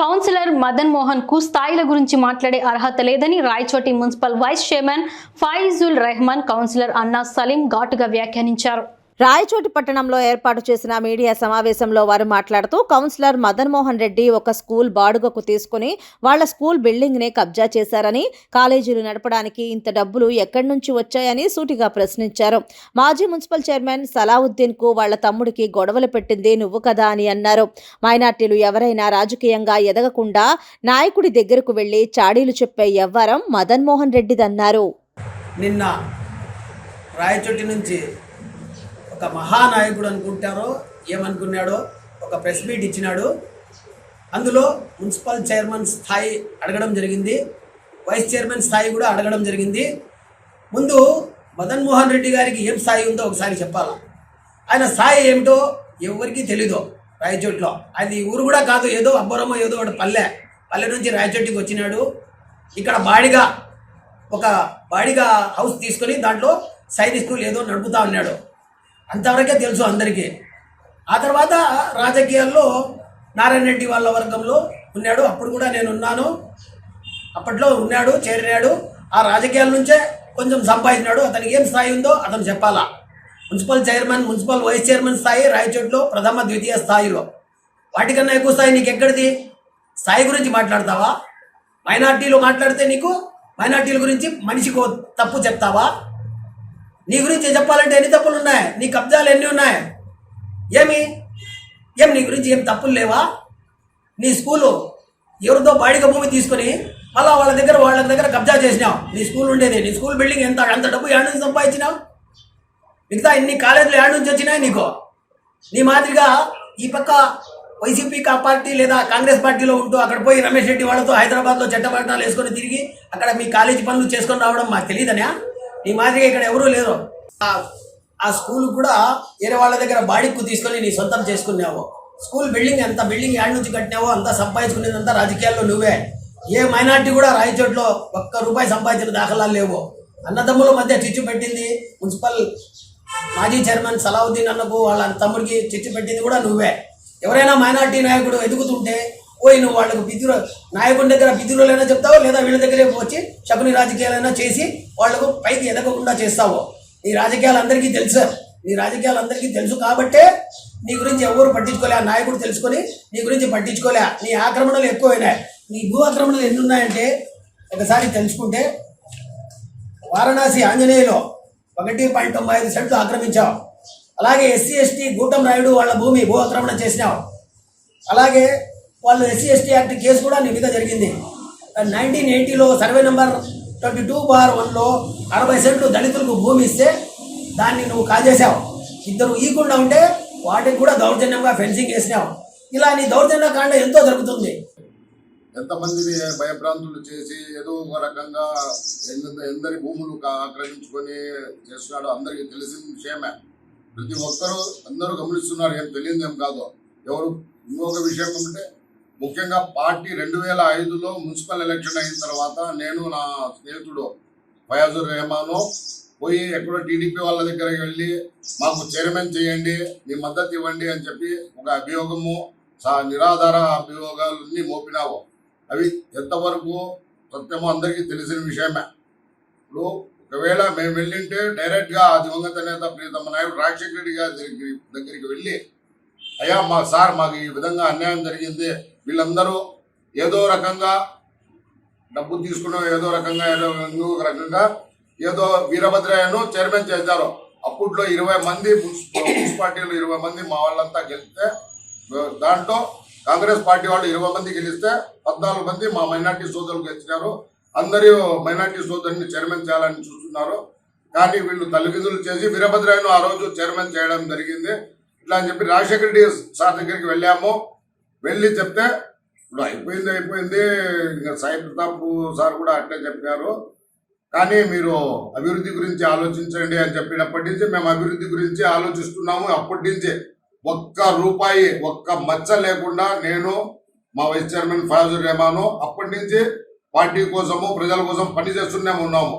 Councillor Madan మోహన్కు స్థాయిల గురించి మాట్లాడే అర్హత లేదని Rayachoti municipal vice chairman Faizul Rehman councillor అన్నా సలీం ఘాటుగా వ్యాఖ్యానించారు. రాయచోటి పట్టణంలో ఏర్పాటు చేసిన మీడియా సమావేశంలో వారు మాట్లాడుతూ కౌన్సిలర్ మదన్మోహన్ రెడ్డి ఒక స్కూల్ బాడుగకు తీసుకుని వాళ్ళ స్కూల్ బిల్డింగ్ని కబ్జా చేశారని కాలేజీలు నడపడానికి ఇంత డబ్బులు ఎక్కడి నుంచి వచ్చాయని సూటిగా ప్రశ్నించారు. మాజీ మున్సిపల్ చైర్మన్ సలావుద్దీన్కు వాళ్ళ వాళ్ళ తమ్ముడికి గొడవలు పెట్టింది నువ్వు కదా అని అన్నారు. మైనార్టీలు ఎవరైనా రాజకీయంగా ఎదగకుండా నాయకుడి దగ్గరకు వెళ్ళి చాడీలు చెప్పే వ్యవహారం మదన్మోహన్ రెడ్డిదన్నారు. నిన్న రాయచోటి నుంచి ఒక మహానాయకుడు అనుకుంటారో ఏమనుకున్నాడో ఒక ప్రెస్ మీట్ ఇచ్చినాడు. అందులో మున్సిపల్ చైర్మన్ స్థాయి అడగడం జరిగింది. వైస్ చైర్మన్ స్థాయి కూడా అడగడం జరిగింది. ముందు మదన్ మోహన్ రెడ్డి గారికి ఏం స్థాయి ఉందో ఒకసారి చెప్పాలా? ఆయన స్థాయి ఏమిటో ఎవరికీ తెలీదు రాయచోట్లో. ఆయన ఈ ఊరు కూడా కాదు ఏదో అబ్బరమో ఏదో ఒకటి పల్లె. పల్లె నుంచి రాయచోటికి వచ్చినాడు. ఇక్కడ బాడిగా ఒక బాడిగా హౌస్ తీసుకొని దాంట్లో సైనిక్ స్కూల్ ఏదో నడుపుతా ఉన్నాడు. అంతవరకే తెలుసు అందరికీ. ఆ తర్వాత రాజకీయాల్లో నారాయణ రెడ్డి వాళ్ళ వర్గంలో ఉన్నాడు. అప్పుడు కూడా నేను ఉన్నాను. అప్పట్లో ఉన్నాడు చేరినాడు. ఆ రాజకీయాల నుంచే కొంచెం సంపాదించినాడు. అతనికి ఏం స్థాయి ఉందో అతను చెప్పాలా. Municipal chairman municipal vice chairman స్థాయి రాయచోట్లో ప్రథమ ద్వితీయ స్థాయిలో. వాటికన్నా ఎక్కువ స్థాయి నీకు ఎక్కడిది? స్థాయి గురించి మాట్లాడతావా? మైనార్టీలు మాట్లాడితే నీకు మైనార్టీల గురించి మనిషికి తప్పు చెప్తావా? నీ గురించి చెప్పాలంటే ఎన్ని తప్పులు ఉన్నాయి నీ కబ్జాలు ఎన్ని ఉన్నాయి? ఏమి? ఏం నీ గురించి ఏం తప్పులు లేవా? నీ స్కూలు ఎవరితో బాడిక భూమి తీసుకొని మళ్ళా వాళ్ళ దగ్గర వాళ్ళ దగ్గర కబ్జా చేసినావు. నీ స్కూల్ ఉండేది. నీ స్కూల్ బిల్డింగ్ ఎంత అంత డబ్బు ఏడు నుంచి సంపాదించినావు? మిగతా ఇన్ని కాలేజీలు ఏడు నుంచి వచ్చినాయి నీకు? నీ మాదిరిగా ఈ పక్క వైసీపీ కా పార్టీ లేదా కాంగ్రెస్ పార్టీలో ఉంటూ అక్కడ పోయి రమేష్ రెడ్డి వాళ్ళతో హైదరాబాద్లో చట్టపట్టణాలు వేసుకొని తిరిగి అక్కడ మీ కాలేజీ పనులు చేసుకొని రావడం మాకు తెలియదనే? నీ మాదిరిగా ఇక్కడ ఎవరూ లేరు. ఆ- ఆ స్కూల్ కూడా వేరే వాళ్ళ దగ్గర బాడిక్కు తీసుకొని నీ సొంతం చేసుకున్నావు. స్కూల్ బిల్డింగ్ ఎంత బిల్డింగ్ యాడ్ నుంచి కట్టినావో అంతా సంపాదించుకునేదంతా రాజకీయాల్లో నువ్వే. ఏ మైనార్టీ కూడా రాయచోట్లో ఒక్క రూపాయి సంపాదించిన దాఖలాలు లేవు. అన్నదమ్ముల మధ్య చిచ్చు పెట్టింది మున్సిపల్ మాజీ చైర్మన్ సలావుద్దీన్ అన్నకు వాళ్ళ తమ్ముడికి చిచ్చు పెట్టింది కూడా నువ్వే. ఎవరైనా మైనార్టీ నాయకుడు ఎదుగుతుంటే పోయి నువ్వు వాళ్ళకు బిద్దురు నాయకుడి దగ్గర బిద్దురులైనా చెప్తావో? లేదా వీళ్ళ దగ్గరే వచ్చి శకుని రాజకీయాలైనా చేసి వాళ్ళకు పైకి ఎదగకుండా చేస్తావో? నీ రాజకీయాలు అందరికీ తెలుసు. నీ రాజకీయాలు అందరికీ తెలుసు కాబట్టే నీ గురించి ఎవరు పట్టించుకోలే ఆ నాయకుడు తెలుసుకొని నీ గురించి పట్టించుకోలే. నీ ఆక్రమణలు ఎక్కువైనాయి. నీ భూ ఆక్రమణలు ఎన్ని ఉన్నాయంటే ఒకసారి తెలుసుకుంటే వారణాసి ఆంజనేయులో ఒకటి పాయింట్ తొంభై ఐదు సెంట్లు ఆక్రమించావు. అలాగే ఎస్సీ ఎస్టీ గూటం రాయుడు వాళ్ళ భూమి భూ ఆక్రమణ చేసినావు. అలాగే వాళ్ళు ఎస్సీ ఎస్టీ యాక్ట్ కేసు కూడా నీ మీద జరిగింది. Nineteen ఎయిటీలో survey number twenty two bar వన్లో అరవై సెంట్లు దళితులకు భూమి ఇస్తే దాన్ని నువ్వు కాజేశావు. ఇద్దరు ఈకుండా ఉంటే వాటికి కూడా దౌర్జన్యంగా ఫెన్సింగ్ వేసినావు. ఇలా నీ దౌర్జన్య కాండ ఎంతో జరుగుతుంది. ఎంతమందిని భయభ్రాంతులు చేసి ఏదో ఒక రకంగా ఎందరి భూములు ఆక్రమించుకొని చేస్తున్నాడో అందరికీ తెలిసిన విషయమే. ప్రతి ఒక్కరూ అందరూ గమనిస్తున్నారు ఏం తెలియదు ఏం కాదు. ఎవరు ఇంకొక విషయం ఉంటే ముఖ్యంగా పార్టీ రెండు వేల ఐదులో మున్సిపల్ ఎలక్షన్ అయిన తర్వాత నేను నా స్నేహితుడు ఫయాజుర్ రెహమాను పోయి ఎక్కడో టీడీపీ వాళ్ళ దగ్గరికి వెళ్ళి మాకు చైర్మన్ చేయండి మీ మద్దతు ఇవ్వండి అని చెప్పి ఒక అభియోగము సా- నిరాధార అభియోగాలన్నీ మోపినావు. అవి ఎంతవరకు సత్యమో అందరికీ తెలిసిన విషయమే. ఇప్పుడు ఒకవేళ మేము వెళ్ళింటే డైరెక్ట్గా ఆ దివంగత నేత ప్రియతమ నాయుడు రాజశేఖర రెడ్డి గారి దగ్గరికి దగ్గరికి వెళ్ళి అయ్యా మా సార్ మాకు ఈ విధంగా అన్యాయం జరిగింది వీళ్ళందరూ ఏదో రకంగా డబ్బు తీసుకున్న ఏదో రకంగా ఏదో ఇంకొక రకంగా ఏదో వీరభద్రయ్యను చైర్మన్ చేశారు. అప్పట్లో ఇరవై మంది మున్సిపాలిటీలు ఇరవై మంది మా వాళ్ళంతా గెలిస్తే దాంట్లో కాంగ్రెస్ పార్టీ వాళ్ళు ఇరవై మంది గెలిస్తే పద్నాలుగు మంది మా మైనార్టీ సోదరులు గెలిచినారు. అందరూ మైనార్టీ సోదరుని చైర్మన్ చేయాలని చూస్తున్నారు. కానీ వీళ్ళు తల్లిదండ్రులు చేసి వీరభద్రాయను ఆ రోజు చైర్మన్ చేయడం జరిగింది. ఇట్లా అని చెప్పి రాజశేఖర రెడ్డి సార్ దగ్గరికి వెళ్ళాము. వెళ్ళి చెప్తే ఇప్పుడు అయిపోయింది అయిపోయింది. ఇంకా సాయి ప్రతాప్ సార్ కూడా అట్లే చెప్పారు. కానీ మీరు అభివృద్ధి గురించి ఆలోచించండి అని చెప్పినప్పటి నుంచి మేము అభివృద్ధి గురించి ఆలోచిస్తున్నాము. అప్పటి నుంచి ఒక్క రూపాయి ఒక్క మచ్చ లేకుండా నేను మా వైస్ చైర్మన్ ఫయాజుర్ రెహమాను అప్పటి నుంచి పార్టీ కోసము ప్రజల కోసం పని చేస్తూనే ఉన్నాము.